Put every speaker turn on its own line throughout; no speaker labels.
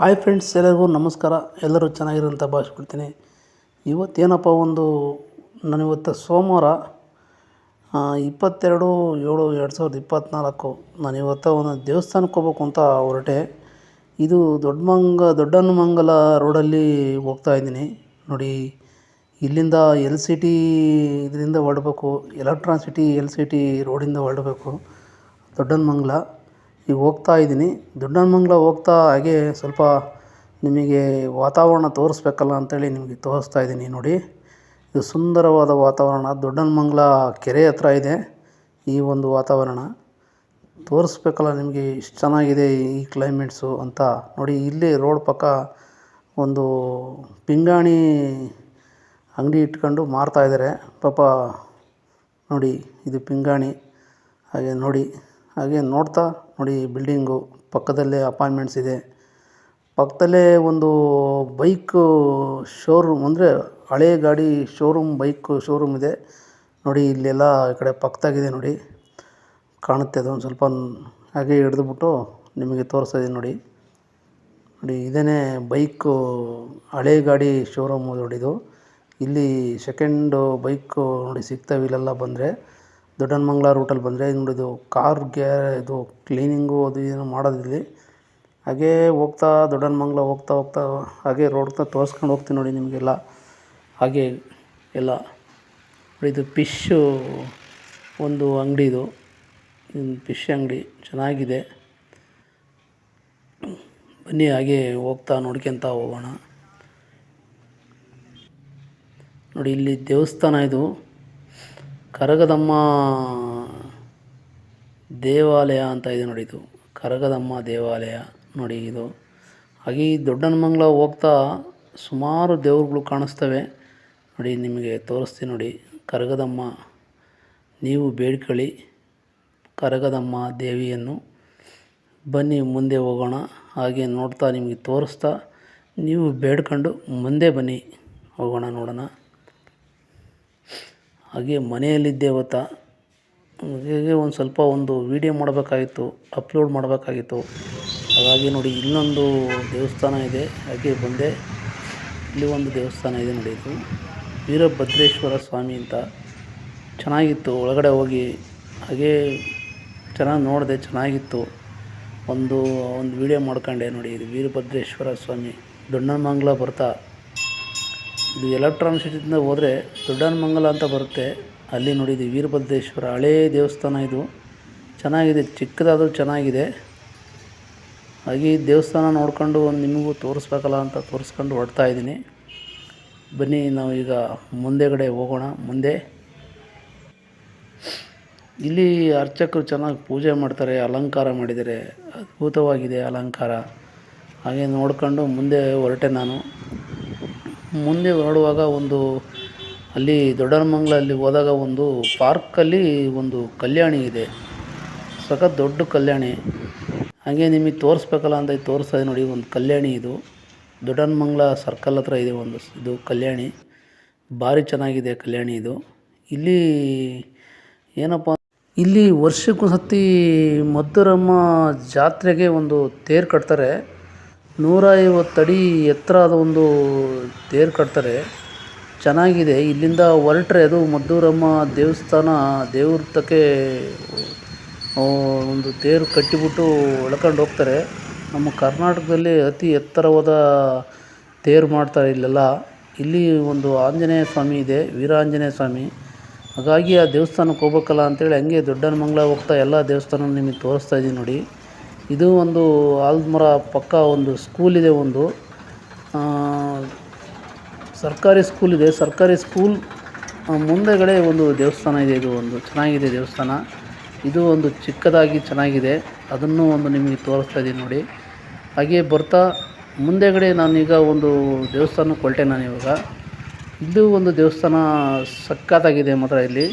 Hi friends ಎಲ್ಲರಿಗೂ ನಮಸ್ಕಾರ. ಎಲ್ಲರೂ ಚೆನ್ನಾಗಿರೋಂಥ ಭಾವಿಸ್ಕೊಳ್ತೀನಿ. ಇವತ್ತೇನಪ್ಪ ಒಂದು, ನಾನು ಇವತ್ತು ಸೋಮವಾರ ಇಪ್ಪತ್ತೆರಡು, ಏಳು, ಎರಡು ಸಾವಿರದ ಇಪ್ಪತ್ತ್ನಾಲ್ಕು ನಾನು ಇವತ್ತು ಒಂದು ದೇವಸ್ಥಾನಕ್ಕೆ ಹೋಗ್ಬೇಕು ಅಂತ ಹೊರಟೆ. ಇದು ದೊಡ್ಡಮಂಗ ದೊಡ್ಡನಮಂಗಲ ರೋಡಲ್ಲಿ ಹೋಗ್ತಾ ಇದ್ದೀನಿ. ನೋಡಿ, ಇಲ್ಲಿಂದ ಎಲ್ ಸಿ ಟಿ ಇದರಿಂದ ಹೊರಡ್ಬೇಕು, electron city L C T ರೋಡಿಂದ ಹೊರಡಬೇಕು ದೊಡ್ಡನಮಂಗಲ ಈಗ ಹೋಗ್ತಾ ಇದ್ದೀನಿ. ದೊಡ್ಡನಮಂಗಲ ಹೋಗ್ತಾ ಹಾಗೆ ಸ್ವಲ್ಪ ನಿಮಗೆ ವಾತಾವರಣ ತೋರಿಸ್ಬೇಕಲ್ಲ ಅಂತೇಳಿ ನಿಮಗೆ ತೋರಿಸ್ತಾ ಇದ್ದೀನಿ ನೋಡಿ. ಇದು ಸುಂದರವಾದ ವಾತಾವರಣ. ದೊಡ್ಡನಮಂಗಲ ಕೆರೆ ಹತ್ರ ಇದೆ ಈ ಒಂದು ವಾತಾವರಣ. ತೋರಿಸ್ಬೇಕಲ್ಲ ನಿಮಗೆ ಇಷ್ಟು ಚೆನ್ನಾಗಿದೆ ಈ ಕ್ಲೈಮೇಟ್ಸು ಅಂತ. ನೋಡಿ ಇಲ್ಲಿ ರೋಡ್ ಪಕ್ಕ ಒಂದು ಪಿಂಗಾಣಿ ಅಂಗಡಿ ಇಟ್ಕೊಂಡು ಮಾರ್ತಾಯಿದ್ದಾರೆ ಪಾಪ ನೋಡಿ ಇದು ಪಿಂಗಾಣಿ. ಹಾಗೆ ನೋಡಿ ಹಾಗೆ ನೋಡ್ತಾ ನೋಡಿ ಬಿಲ್ಡಿಂಗು ಪಕ್ಕದಲ್ಲೇ ಅಪಾರ್ಟ್ಮೆಂಟ್ಸ್ ಇದೆ. ಪಕ್ಕದಲ್ಲೇ ಒಂದು ಬೈಕು ಶೋರೂಮ್ ಅಂದರೆ ಹಳೇ ಗಾಡಿ ಶೋರೂಮ್ ಬೈಕು ಶೋರೂಮ್ ಇದೆ. ನೋಡಿ ಇಲ್ಲೆಲ್ಲ ಈ ಕಡೆ ಪಕ್ಕದಾಗಿದೆ ನೋಡಿ. ಕಾಣುತ್ತೆ ಅದು ಒಂದು ಸ್ವಲ್ಪ ಹಾಗೆ ಹಿಡಿದುಬಿಟ್ಟು ನಿಮಗೆ ತೋರಿಸ್ತಾ ಇದ್ದೀನಿ ನೋಡಿ. ನೋಡಿ ಇದೇ ಬೈಕು ಹಳೆ ಗಾಡಿ ಶೋರೂಮು ನೋಡಿ ಇದು. ಇಲ್ಲಿ ಸೆಕೆಂಡು ಬೈಕು ನೋಡಿ ಸಿಗ್ತವೆ ಇಲ್ಲೆಲ್ಲ ಬಂದರೆ. ದೊಡ್ಡನಮಂಗಲ ರೂಟಲ್ಲಿ ಬಂದರೆ ನೋಡಿ, ಇದು ಕಾರ್ ಗ್ಯಾ ಇದು ಕ್ಲೀನಿಂಗು ಅದು ಏನು ಮಾಡೋದು ಇಲ್ಲಿ. ಹಾಗೇ ಹೋಗ್ತಾ, ದೊಡ್ಡನಮಂಗಲ ಹೋಗ್ತಾ ಹೋಗ್ತಾ, ಹಾಗೆ ರೋಡ್ನ ತೋರ್ಸ್ಕೊಂಡು ಹೋಗ್ತೀನಿ ನೋಡಿ ನಿಮಗೆಲ್ಲ. ಹಾಗೆ ಎಲ್ಲ ಇದು ಫಿಶ್ಶು ಒಂದು ಅಂಗಡಿ ಇದು. ಫಿಶ್ ಅಂಗಡಿ, ಚೆನ್ನಾಗಿದೆ. ಬನ್ನಿ, ಹಾಗೆ ಹೋಗ್ತಾ ನೋಡ್ಕೊತ ಹೋಗೋಣ. ನೋಡಿ, ಇಲ್ಲಿ ದೇವಸ್ಥಾನ ಇದು. ಕರಗದಮ್ಮ ದೇವಾಲಯ ಅಂತ ಇದೆ ನೋಡಿ ಇದು ಕರಗದಮ್ಮ ದೇವಾಲಯ ನೋಡಿ ಇದು. ಹಾಗೆ ಈ ದೊಡ್ಡನಮಂಗ್ಲ ಹೋಗ್ತಾ ಸುಮಾರು ದೇವ್ರುಗಳು ಕಾಣಿಸ್ತವೆ. ನೋಡಿ, ನಿಮಗೆ ತೋರಿಸ್ತೀನಿ ನೋಡಿ. ಕರಗದಮ್ಮ, ನೀವು ಬೇಡ್ಕೊಳ್ಳಿ. ಕರಗದಮ್ಮ ದೇವಿಯನ್ನು ಬನ್ನಿ, ಮುಂದೆ ಹೋಗೋಣ. ಹಾಗೆ ನೋಡ್ತಾ ನಿಮಗೆ ತೋರಿಸ್ತಾ, ನೀವು ಬೇಡ್ಕೊಂಡು ಮುಂದೆ ಬನ್ನಿ, ಹೋಗೋಣ ನೋಡೋಣ. ಹಾಗೆ ಮನೆಯಲ್ಲಿದ್ದೆ ಇವತ್ತ ಹಾಗೆ ಒಂದು ಸ್ವಲ್ಪ ಒಂದು ವೀಡಿಯೋ ಮಾಡಬೇಕಾಗಿತ್ತು ಅಪ್ಲೋಡ್ ಮಾಡಬೇಕಾಗಿತ್ತು. ಹಾಗಾಗಿ ನೋಡಿ ಇನ್ನೊಂದು ದೇವಸ್ಥಾನ ಇದೆ, ಹಾಗೆ ಬಂದೆ. ಇಲ್ಲಿ ಒಂದು ದೇವಸ್ಥಾನ ಇದೆ ನೋಡಿ ಇದು. ವೀರಭದ್ರೇಶ್ವರ ಸ್ವಾಮಿ ಅಂತ. ಚೆನ್ನಾಗಿತ್ತು, ಒಳಗಡೆ ಹೋಗಿ. ಹಾಗೇ ಚೆನ್ನಾಗಿ ನೋಡಿದೆ, ಚೆನ್ನಾಗಿತ್ತು. ಒಂದು ಒಂದು ವೀಡಿಯೋ ಮಾಡ್ಕೊಂಡೆ ನೋಡಿ ಇದು ವೀರಭದ್ರೇಶ್ವರ ಸ್ವಾಮಿ. ದೊಣ್ಣಮಂಗ್ಲ ಬರ್ತಾ. ಇದು ಎಲೆಕ್ಟ್ರಾನ್ ಸಿಟಿಯಿಂದ ಹೋದರೆ ದೊಡ್ಡನಮಂಗಲ ಅಂತ ಬರುತ್ತೆ. ಅಲ್ಲಿ ನೋಡಿದ್ದೀವಿ ವೀರಭದ್ರೇಶ್ವರ ಹಳೇ ದೇವಸ್ಥಾನ ಇದು. ಚೆನ್ನಾಗಿದೆ, ಚಿಕ್ಕದಾದರೂ ಚೆನ್ನಾಗಿದೆ. ಹಾಗೆ ಈ ದೇವಸ್ಥಾನ ನೋಡ್ಕೊಂಡು ಒಂದು ನಿಮಗೂ ತೋರಿಸ್ಬೇಕಲ್ಲ ಅಂತ ತೋರಿಸ್ಕೊಂಡು ಹೊಡ್ತಾ ಇದ್ದೀನಿ. ಬನ್ನಿ, ನಾವು ಈಗ ಮುಂದೆಗಡೆ ಹೋಗೋಣ, ಮುಂದೆ. ಇಲ್ಲಿ ಅರ್ಚಕರು ಚೆನ್ನಾಗಿ ಪೂಜೆ ಮಾಡ್ತಾರೆ, ಅಲಂಕಾರ ಮಾಡಿದ್ದಾರೆ. ಅದ್ಭುತವಾಗಿದೆ ಅಲಂಕಾರ. ಹಾಗೆ ನೋಡ್ಕೊಂಡು ಮುಂದೆ ಹೊರಟೆ ನಾನು. ಮುಂದೆ ಹೊರಡುವಾಗ ಒಂದು ಅಲ್ಲಿ ದೊಡ್ಡನಮಂಗಲ ಅಲ್ಲಿ ಹೋದಾಗ ಒಂದು ಪಾರ್ಕಲ್ಲಿ ಒಂದು ಕಲ್ಯಾಣಿ ಇದೆ. ಸಖತ್ ದೊಡ್ಡ ಕಲ್ಯಾಣಿ. ಹಾಗೆ ನಿಮಗೆ ತೋರಿಸ್ಬೇಕಲ್ಲ ಅಂತ ತೋರಿಸ್ತಾ ಇದೆ ನೋಡಿ, ಒಂದು ಕಲ್ಯಾಣಿ ಇದು. ದೊಡ್ಡನಮಂಗ್ಲ ಸರ್ಕಲ್ ಹತ್ರ ಇದೆ ಒಂದು ಇದು ಕಲ್ಯಾಣಿ. ಭಾರಿ ಚೆನ್ನಾಗಿದೆ ಕಲ್ಯಾಣಿ ಇದು. ಇಲ್ಲಿ ಏನಪ್ಪ ಇಲ್ಲಿ ವರ್ಷಕ್ಕೊಂದ್ಸತಿ ಮದ್ದೂರಮ್ಮ ಜಾತ್ರೆಗೆ ಒಂದು ತೇರು ಕಟ್ತಾರೆ. ನೂರ ಐವತ್ತು ಅಡಿ ಎತ್ತರದ ಒಂದು ತೇರು ಕಟ್ತಾರೆ. ಚೆನ್ನಾಗಿದೆ. ಇಲ್ಲಿಂದ ಹೊರಟ್ರೆ ಅದು ಮದ್ದೂರಮ್ಮ ದೇವಸ್ಥಾನ ದೇವ್ರ ತಕ್ಕೆ ಆ, ಒಂದು ತೇರು ಕಟ್ಟಿಬಿಟ್ಟು ಎಳ್ಕೊಂಡು ಹೋಗ್ತಾರೆ. ನಮ್ಮ ಕರ್ನಾಟಕದಲ್ಲಿ ಅತಿ ಎತ್ತರವಾದ ತೇರು ಮಾಡ್ತಾರೆ ಇಲ್ಲೆಲ್ಲ. ಇಲ್ಲಿ ಒಂದು ಆಂಜನೇಯ ಸ್ವಾಮಿ ಇದೆ ವೀರಾಂಜನೇಯ ಸ್ವಾಮಿ. ಹಾಗಾಗಿ ಆ ದೇವಸ್ಥಾನಕ್ಕೆ ಹೋಗ್ಬೇಕಲ್ಲ ಅಂತೇಳಿ ಹಂಗೆ ದೊಡ್ಡನಮಂಗಲ ಹೋಗ್ತಾ ಎಲ್ಲ ದೇವಸ್ಥಾನ ನಿಮಗೆ ತೋರಿಸ್ತಾ ಇದ್ದೀನಿ ನೋಡಿ. ಇದು ಒಂದು ಆಲ್ಮರ ಪಕ್ಕ ಒಂದು ಸ್ಕೂಲ್ ಇದೆ ಒಂದು. ಸರ್ಕಾರಿ ಸ್ಕೂಲ್ ಇದೆ. ಸರ್ಕಾರಿ ಸ್ಕೂಲ್ ಮುಂದೆಗಡೆ ಒಂದು ದೇವಸ್ಥಾನ ಇದೆ. ಇದು ಒಂದು ಚೆನ್ನಾಗಿದೆ ದೇವಸ್ಥಾನ. ಇದು ಒಂದು ಚಿಕ್ಕದಾಗಿ ಚೆನ್ನಾಗಿದೆ. ಅದನ್ನು ಒಂದು ನಿಮಗೆ ತೋರಿಸ್ತಾ ಇದ್ದೀನಿ ನೋಡಿ. ಹಾಗೆ ಬರ್ತಾ ಮುಂದೆಗಡೆ ನಾನೀಗ ಒಂದು ದೇವಸ್ಥಾನಕ್ಕೆ ಹೊರಟೆ ನಾನು ಇವಾಗ ಇದು ಒಂದು ದೇವಸ್ಥಾನ ಸಕ್ಕತ್ತಾಗಿದೆ ಮಾತ್ರ ಇಲ್ಲಿ.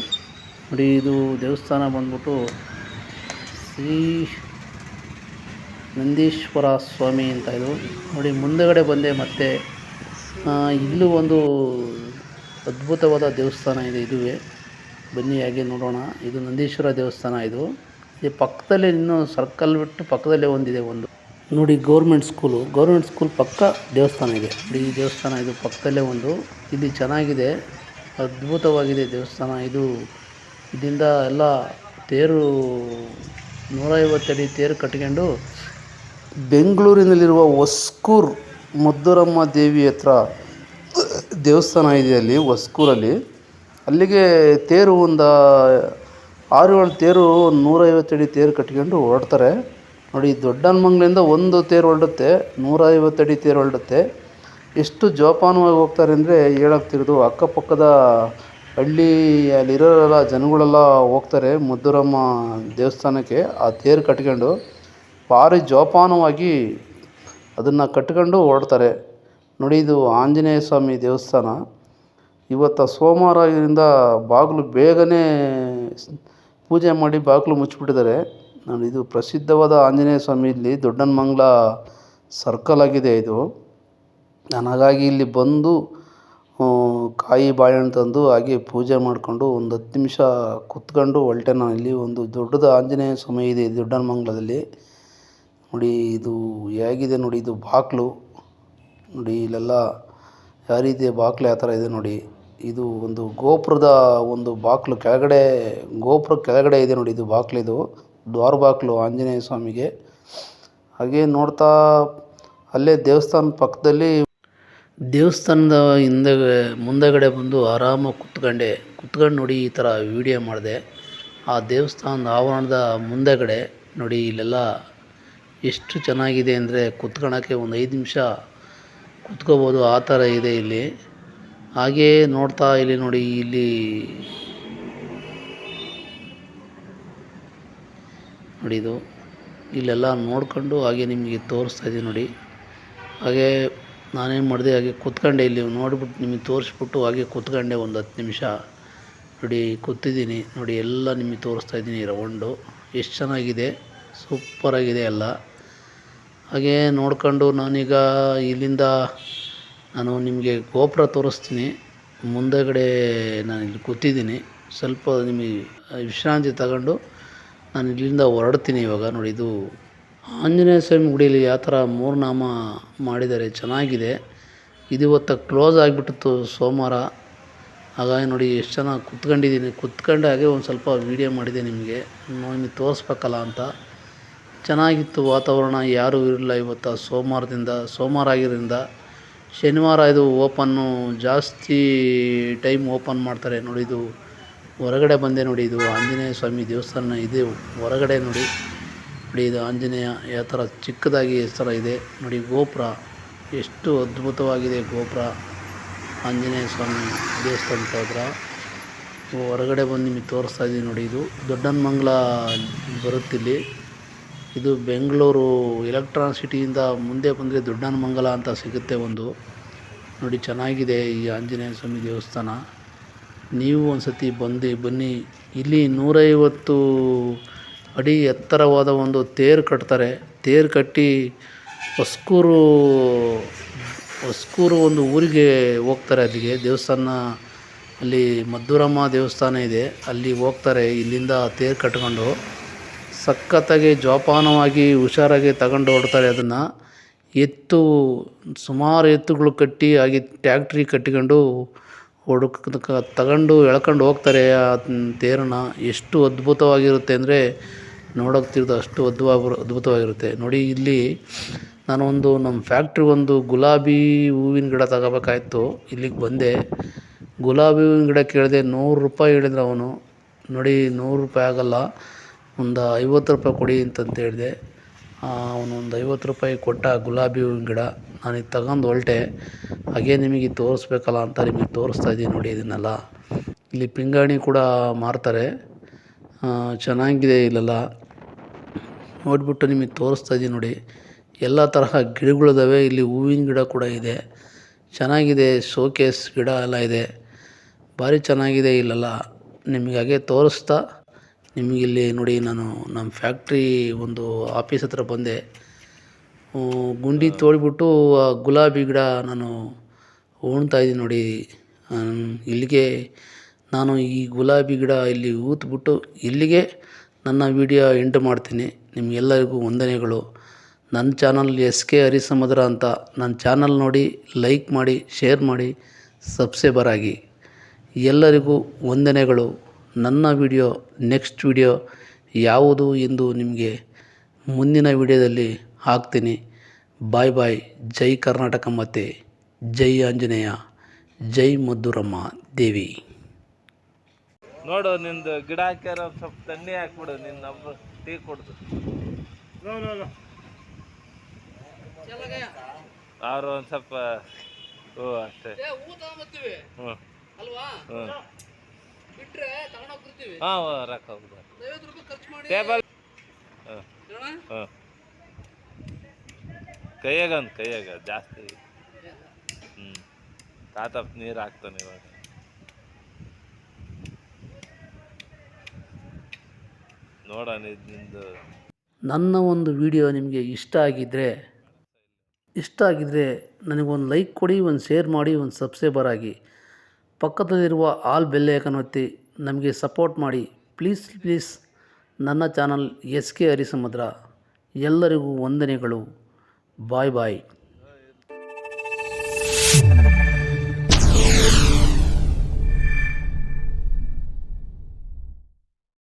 ನೋಡಿ, ಇದು ದೇವಸ್ಥಾನ ಬಂದ್ಬಿಟ್ಟು ಶ್ರೀ ನಂದೀಶ್ವರ ಸ್ವಾಮಿ ಅಂತ ಇದು. ನೋಡಿ, ಮುಂದುಗಡೆ ಬಂದೆ, ಮತ್ತೆ ಇಲ್ಲೂ ಒಂದು ಅದ್ಭುತವಾದ ದೇವಸ್ಥಾನ ಇದೆ ಇದುವೇ. ಬನ್ನಿ, ಹಾಗೆ ನೋಡೋಣ. ಇದು ನಂದೀಶ್ವರ ದೇವಸ್ಥಾನ ಇದು. ಈ ಪಕ್ಕದಲ್ಲೇ ಇನ್ನೂ ಸರ್ಕಲ್ ಬಿಟ್ಟು ಪಕ್ಕದಲ್ಲೇ ಒಂದಿದೆ ಒಂದು. ನೋಡಿ, ಗೌರ್ಮೆಂಟ್ ಸ್ಕೂಲು. ಗೌರ್ಮೆಂಟ್ ಸ್ಕೂಲ್ ಪಕ್ಕ ದೇವಸ್ಥಾನ ಇದೆ. ನೋಡಿ, ಈ ದೇವಸ್ಥಾನ ಇದು ಪಕ್ಕದಲ್ಲೇ ಒಂದು. ಇಲ್ಲಿ ಚೆನ್ನಾಗಿದೆ. ಅದ್ಭುತವಾಗಿದೆ ದೇವಸ್ಥಾನ ಇದು. ಇದರಿಂದ ಎಲ್ಲ ತೇರು ನೂರೈವತ್ತಡಿ ತೇರು ಕಟ್ಕೊಂಡು ಬೆಂಗಳೂರಿನಲ್ಲಿರುವ ಹೊಸ್ಕೂರು ಮದ್ದೂರಮ್ಮ ದೇವಿ ಹತ್ರ, ದೇವಸ್ಥಾನ ಇದೆ ಅಲ್ಲಿ, ಹೊಸ್ಕೂರಲ್ಲಿ. ಅಲ್ಲಿಗೆ ತೇರು ಒಂದು ಆರು ಏಳು ತೇರು ನೂರೈವತ್ತಡಿ ತೇರು ಕಟ್ಕೊಂಡು ಹೊರಡ್ತಾರೆ. ನೋಡಿ ದೊಡ್ಡನಮಂಗ್ಲಿಂದ ಒಂದು ತೇರು ಹೊರಡುತ್ತೆ ನೂರೈವತ್ತಡಿ ತೇರು ಹೊರಡುತ್ತೆ. ಎಷ್ಟು ಜೋಪಾನವಾಗಿ ಹೋಗ್ತಾರೆ ಅಂದರೆ ಹೇಳಾಗ್ತಿರೋದು, ಅಕ್ಕಪಕ್ಕದ ಹಳ್ಳಿ ಅಲ್ಲಿರೋರೆಲ್ಲ ಜನಗಳೆಲ್ಲ ಹೋಗ್ತಾರೆ ಮದ್ದೂರಮ್ಮ ದೇವಸ್ಥಾನಕ್ಕೆ ಆ ತೇರು ಕಟ್ಕೊಂಡು. ಭಾರಿ ಜೋಪಾನವಾಗಿ ಅದನ್ನು ಕಟ್ಕೊಂಡು ಹೊರಡ್ತಾರೆ. ನೋಡಿ ಇದು ಆಂಜನೇಯ ಸ್ವಾಮಿ ದೇವಸ್ಥಾನ. ಇವತ್ತು ಸೋಮವಾರ ಇದರಿಂದ ಬಾಗಿಲು ಬೇಗನೆ ಪೂಜೆ ಮಾಡಿ ಬಾಗಿಲು ಮುಚ್ಚಿಬಿಟ್ಟಿದ್ದಾರೆ. ನಾನು ಇದು ಪ್ರಸಿದ್ಧವಾದ ಆಂಜನೇಯ ಸ್ವಾಮಿ ಇಲ್ಲಿ ದೊಡ್ಡನಮಂಗ್ಲ ಸರ್ಕಲ್ ಆಗಿದೆ ಇದು. ನಾನು ಹಾಗಾಗಿ ಇಲ್ಲಿ ಬಂದು ಕಾಯಿ ಬಾಳೆಹಣ್ಣು ತಂದು ಹಾಗೆ ಪೂಜೆ ಮಾಡಿಕೊಂಡು ಒಂದು ಹತ್ತು ನಿಮಿಷ ಕುತ್ಕೊಂಡು ಹೊರಟೆ ನಾನು. ಇಲ್ಲಿ ಒಂದು ದೊಡ್ಡದು ಆಂಜನೇಯ ಸ್ವಾಮಿ ಇದೆ ದೊಡ್ಡನಮಂಗ್ಲದಲ್ಲಿ. ನೋಡಿ ಇದು ಹೇಗಿದೆ ನೋಡಿ, ಇದು ಬಾಕ್ಲು. ನೋಡಿ, ಇಲ್ಲೆಲ್ಲ ಯಾವ ರೀತಿ ಬಾಗಿಲು ಯಾವ ಥರ ಇದೆ ನೋಡಿ. ಇದು ಒಂದು ಗೋಪುರದ ಒಂದು ಬಾಕ್ಲು, ಕೆಳಗಡೆ ಗೋಪುರ ಕೆಳಗಡೆ ಇದೆ ನೋಡಿ ಇದು ಬಾಕ್ಲು ಇದು. ದ್ವಾರ ಬಾಕ್ಲು ಆಂಜನೇಯ ಸ್ವಾಮಿಗೆ. ಹಾಗೆ ನೋಡ್ತಾ ಅಲ್ಲೇ ದೇವಸ್ಥಾನದ ಪಕ್ಕದಲ್ಲಿ ದೇವಸ್ಥಾನದ ಹಿಂದೆ, ಮುಂದೆಗಡೆ ಬಂದು ಆರಾಮಾಗಿ ಕುತ್ಕೊಂಡೆ. ಕುತ್ಕೊಂಡು ನೋಡಿ ಈ ಥರ ವಿಡಿಯೋ ಮಾಡಿದೆ. ಆ ದೇವಸ್ಥಾನದ ಆವರಣದ ಮುಂದೆಗಡೆ ನೋಡಿ ಇಲ್ಲೆಲ್ಲ ಎಷ್ಟು ಚೆನ್ನಾಗಿದೆ ಅಂದರೆ ಕುತ್ಕೊಳ್ಳೋಕ್ಕೆ ಒಂದು ಐದು ನಿಮಿಷ ಕುತ್ಕೋಬೋದು, ಆ ಥರ ಇದೆ ಇಲ್ಲಿ. ಹಾಗೇ ನೋಡ್ತಾ ಇಲ್ಲಿ ನೋಡಿ ಇಲ್ಲಿ ನೋಡಿ ಇದು. ಇಲ್ಲೆಲ್ಲ ನೋಡ್ಕೊಂಡು ಹಾಗೆ ನಿಮಗೆ ತೋರಿಸ್ತಾ ಇದ್ದೀನಿ ನೋಡಿ. ಹಾಗೆ ನಾನೇನು ಮಾಡಿದೆ, ಹಾಗೆ ಕುತ್ಕೊಂಡೆ ಇಲ್ಲಿ ನೋಡಿಬಿಟ್ಟು ನಿಮಗೆ ತೋರಿಸ್ಬಿಟ್ಟು ಹಾಗೆ ಕೂತ್ಕೊಂಡೆ ಒಂದು ಹತ್ತು ನಿಮಿಷ. ನೋಡಿ, ಕೂತಿದ್ದೀನಿ ನೋಡಿ, ಎಲ್ಲ ನಿಮಗೆ ತೋರಿಸ್ತಾ ಇದ್ದೀನಿ ರೌಂಡು. ಎಷ್ಟು ಚೆನ್ನಾಗಿದೆ, ಸೂಪರಾಗಿದೆ ಎಲ್ಲ. ಹಾಗೆ ನೋಡ್ಕೊಂಡು ನಾನೀಗ ಇಲ್ಲಿಂದ ನಾನು ನಿಮಗೆ ಗೋಪುರ ತೋರಿಸ್ತೀನಿ. ಮುಂದೆಗಡೆ ನಾನು ಇಲ್ಲಿ ಕೂತಿದ್ದೀನಿ. ಸ್ವಲ್ಪ ನಿಮಗೆ ವಿಶ್ರಾಂತಿ ತಗೊಂಡು ನಾನು ಇಲ್ಲಿಂದ ಹೊರಡ್ತೀನಿ ಇವಾಗ. ನೋಡಿ, ಇದು ಆಂಜನೇಯ ಸ್ವಾಮಿ ಗುಡಿಯಲ್ಲಿ ಯಾವ ಥರ ಮೂರ್ನಾಮ ಮಾಡಿದ್ದಾರೆ, ಚೆನ್ನಾಗಿದೆ. ಇದು ಇವತ್ತು ಕ್ಲೋಸ್ ಆಗಿಬಿಟ್ಟಿತ್ತು ಸೋಮವಾರ. ಹಾಗಾಗಿ ನೋಡಿ, ಎಷ್ಟು ಚೆನ್ನಾಗಿ ಕುತ್ಕೊಂಡಿದ್ದೀನಿ. ಕುತ್ಕೊಂಡಾಗೆ ಒಂದು ಸ್ವಲ್ಪ ವೀಡಿಯೋ ಮಾಡಿದೆ ನಿಮಗೆ. ನಿಮಗೆ ತೋರಿಸ್ಬೇಕಲ್ಲ ಅಂತ. ಚೆನ್ನಾಗಿತ್ತು ವಾತಾವರಣ, ಯಾರೂ ಇರಲಿಲ್ಲ ಇವತ್ತು. ಸೋಮವಾರದಿಂದ, ಸೋಮವಾರ ಆಗಿರೋದ್ರಿಂದ ಶನಿವಾರ ಇದು ಓಪನ್ನು, ಜಾಸ್ತಿ ಟೈಮ್ ಓಪನ್ ಮಾಡ್ತಾರೆ ನೋಡಿ ಇದು. ಹೊರಗಡೆ ಬಂದೆ ನೋಡಿ ಇದು. ಆಂಜನೇಯ ಸ್ವಾಮಿ ದೇವಸ್ಥಾನ ಇದೆ, ಹೊರಗಡೆ ನೋಡಿ. ನೋಡಿ ಇದು ಆಂಜನೇಯ, ಯಾವ ಥರ ಚಿಕ್ಕದಾಗಿ ಥರ ಇದೆ. ನೋಡಿ ಗೋಪುರ, ಎಷ್ಟು ಅದ್ಭುತವಾಗಿದೆ ಗೋಪುರ. ಆಂಜನೇಯ ಸ್ವಾಮಿ ದೇವಸ್ಥಾನ ಹತ್ರ ಹೊರಗಡೆ ಬಂದು ನಿಮಗೆ ತೋರಿಸ್ತಾ ಇದ್ದೀನಿ ನೋಡಿ ಇದು. ದೊಡ್ಡನಮಂಗ್ಲ ಬರುತ್ತಿಲ್ಲಿ ಇದು ಬೆಂಗಳೂರು ಎಲೆಕ್ಟ್ರಾನ್ ಸಿಟಿಯಿಂದ ಮುಂದೆ ಬಂದರೆ ದೊಡ್ಡನಮಂಗಲ ಅಂತ ಸಿಗುತ್ತೆ ಒಂದು. ನೋಡಿ, ಚೆನ್ನಾಗಿದೆ ಈ ಆಂಜನೇಯ ಸ್ವಾಮಿ ದೇವಸ್ಥಾನ. ನೀವು ಒಂದು ಸತಿ ಬಂದು ಬನ್ನಿ. ಇಲ್ಲಿ ನೂರೈವತ್ತು ಅಡಿ ಎತ್ತರವಾದ ಒಂದು ತೇರು ಕಟ್ತಾರೆ. ತೇರು ಕಟ್ಟಿ ಹೊಸ್ಕೂರು ಹೊಸ್ಕೂರು ಒಂದು ಊರಿಗೆ ಹೋಗ್ತಾರೆ ಅಲ್ಲಿಗೆ. ದೇವಸ್ಥಾನ ಅಲ್ಲಿ ಮದ್ದೂರಮ್ಮ ದೇವಸ್ಥಾನ ಇದೆ. ಅಲ್ಲಿ ಹೋಗ್ತಾರೆ ಇಲ್ಲಿಂದ ತೇರು ಕಟ್ಕೊಂಡು. ಸಖತ್ತಾಗಿ ಜೋಪಾನವಾಗಿ ಹುಷಾರಾಗಿ ತಗೊಂಡು ಹೊಡ್ತಾರೆ ಅದನ್ನು. ಎತ್ತು, ಸುಮಾರು ಎತ್ತುಗಳು ಕಟ್ಟಿ ಹಾಗೆ ಟ್ಯಾಕ್ಟ್ರಿ ಕಟ್ಟಿಕೊಂಡು ಹುಡುಕ್ ತಗೊಂಡು ಎಳ್ಕೊಂಡು ಹೋಗ್ತಾರೆ ಆ ತೇರನ್ನು. ಎಷ್ಟು ಅದ್ಭುತವಾಗಿರುತ್ತೆ ಅಂದರೆ ನೋಡೋಕೆ ತಿರ್ದು ಅಷ್ಟು ಅದ್ಭುತ ಅದ್ಭುತವಾಗಿರುತ್ತೆ. ನೋಡಿ, ಇಲ್ಲಿ ನಾನೊಂದು ನಮ್ಮ ಫ್ಯಾಕ್ಟ್ರಿ ಒಂದು ಗುಲಾಬಿ ಹೂವಿನ ಗಿಡ ತಗೋಬೇಕಾಯ್ತು. ಇಲ್ಲಿಗೆ ಬಂದೆ. ಗುಲಾಬಿ ಹೂವಿನ ಗಿಡ ಕೇಳಿದೆ. ನೂರು ರೂಪಾಯಿ ಹೇಳಿದ್ರು ಅವನು. ನೋಡಿ, ನೂರು ರೂಪಾಯಿ ಆಗೋಲ್ಲ. ಒಂದು ಐವತ್ತು ರೂಪಾಯಿ ಕೊಡಿ ಅಂತಂತ ಹೇಳಿದೆ. ಅವನೊಂದು ಐವತ್ತು ರೂಪಾಯಿ ಕೊಟ್ಟ ಗುಲಾಬಿ ಹೂವಿನ ಗಿಡ ನಾನು ಇದು ತಗೊಂಡು ಹೊರಟೆ. ಹಾಗೆ ನಿಮಗೆ ತೋರಿಸ್ಬೇಕಲ್ಲ ಅಂತ ನಿಮಗೆ ತೋರಿಸ್ತಾ ಇದ್ದೀನಿ ನೋಡಿ ಇದನ್ನೆಲ್ಲ. ಇಲ್ಲಿ ಪಿಂಗಾಣಿ ಕೂಡ ಮಾರ್ತಾರೆ. ಚೆನ್ನಾಗಿದೆ ಇಲ್ಲೆಲ್ಲ. ನೋಡಿಬಿಟ್ಟು ನಿಮಗೆ ತೋರಿಸ್ತಾ ಇದ್ದೀನಿ ನೋಡಿ. ಎಲ್ಲ ತರಹ ಗಿಡಗಳಿದಾವೆ. ಇಲ್ಲಿ ಹೂವಿನ ಗಿಡ ಕೂಡ ಇದೆ. ಚೆನ್ನಾಗಿದೆ ಶೋಕೇಸ್ ಗಿಡ ಎಲ್ಲ ಇದೆ. ಭಾರಿ ಚೆನ್ನಾಗಿದೆ ಇಲ್ಲೆಲ್ಲ. ನಿಮಗೆ ಹಾಗೆ ತೋರಿಸ್ತಾ ನಿಮಗಿಲ್ಲಿ ನೋಡಿ ನಾನು ನಮ್ಮ ಫ್ಯಾಕ್ಟ್ರಿ ಒಂದು ಆಫೀಸ್ ಹತ್ರ ಬಂದೆ. ಗುಂಡಿ ತೋಡಿಬಿಟ್ಟು ಆ ಗುಲಾಬಿ ಗಿಡ ನಾನು ಹೂಣ್ತಾ ಇದ್ದೀನಿ ನೋಡಿ. ಇಲ್ಲಿಗೆ ನಾನು ಈ ಗುಲಾಬಿ ಗಿಡ ಇಲ್ಲಿ ಊತ್ಬಿಟ್ಟು ಇಲ್ಲಿಗೆ ನನ್ನ ವಿಡಿಯೋ ಎಂಟು ಮಾಡ್ತೀನಿ. ನಿಮಗೆಲ್ಲರಿಗೂ ವಂದನೆಗಳು. ನನ್ನ ಚಾನಲ್ ಎಸ್ ಕೆ ಹರಿಸಮುದ್ರ ಅಂತ ನನ್ನ ಚಾನಲ್ ನೋಡಿ, ಲೈಕ್ ಮಾಡಿ, ಶೇರ್ ಮಾಡಿ, ಸಬ್ಸ್ಕ್ರೈಬರ್ ಆಗಿ. ಎಲ್ಲರಿಗೂ ವಂದನೆಗಳು. ನನ್ನ ವಿಡಿಯೋ ನೆಕ್ಸ್ಟ್ ವಿಡಿಯೋ ಯಾವುದು ಎಂದು ನಿಮಗೆ ಮುಂದಿನ ವಿಡಿಯೋದಲ್ಲಿ ಹಾಕ್ತೀನಿ. ಬಾಯ್ ಬಾಯ್. ಜೈ ಕರ್ನಾಟಕ ಮತ್ತು. ಜೈ ಆಂಜನೇಯ. ಜೈ ಮಧುರಮ್ಮ ದೇವಿ.
ನೋಡು ನಿಂದು ಗಿಡ ಹಾಕ್ಯಾರ ಒಂದ್ ಸ್ವಲ್ಪ ತಣ್ಣಿ ಹಾಕ್ಬಿಡು ನಿನ್ನ ಟೀ ಕೊಡ್ದು. ಅವ್ರು ಒಂದ್ ಸ್ವಲ್ಪ ಹ್ಞೂ ಅಷ್ಟೇ. ಹ್ಞೂ
ಅಲ್ವಾ?
ಹ್ಞೂ
ಬಿಟ್ರೆ
ಹಾಂ ರೊಕ್ಕ ಹೋಗ್ದು
ಐವತ್ತು ರೂಪಾಯಿ ಖರ್ಚು ಮಾಡಿ.
ಟೇಬಲ್ ಹಾಂ. ಹಾಂ. ಕೈಯಾಗ ಒಂದು ಕೈಯಾಗ ಜಾಸ್ತಿ. ಹ್ಞೂ ತಾತಪ್ಪ ನೀರು ಹಾಕ್ತಾನೆ ಇವಾಗ. ನೋಡೋಣ ಇದು ನಿಂದು.
ನನ್ನ ಒಂದು ವಿಡಿಯೋ ನಿಮಗೆ ಇಷ್ಟ ಆಗಿದ್ರೆ ಇಷ್ಟ ಆಗಿದ್ದರೆ ನನಗೊಂದು ಲೈಕ್ ಕೊಡಿ ಒಂದು ಶೇರ್ ಮಾಡಿ ಒಂದು ಸಬ್ಸ್ಕ್ರೈಬರ್ ಆಗಿ. ಪಕ್ಕದಲ್ಲಿರುವ ಆಲ್ ಬೆಲ್ ಐಕನ್ ಒತ್ತಿ ನಮಗೆ ಸಪೋರ್ಟ್ ಮಾಡಿ. ಪ್ಲೀಸ್ ಪ್ಲೀಸ್, ನನ್ನ ಚಾನಲ್ ಎಸ್ ಕೆ ಹರಿಸಮುದ್ರ. ಎಲ್ಲರಿಗೂ ವಂದನೆಗಳು. ಬಾಯ್ ಬಾಯ್.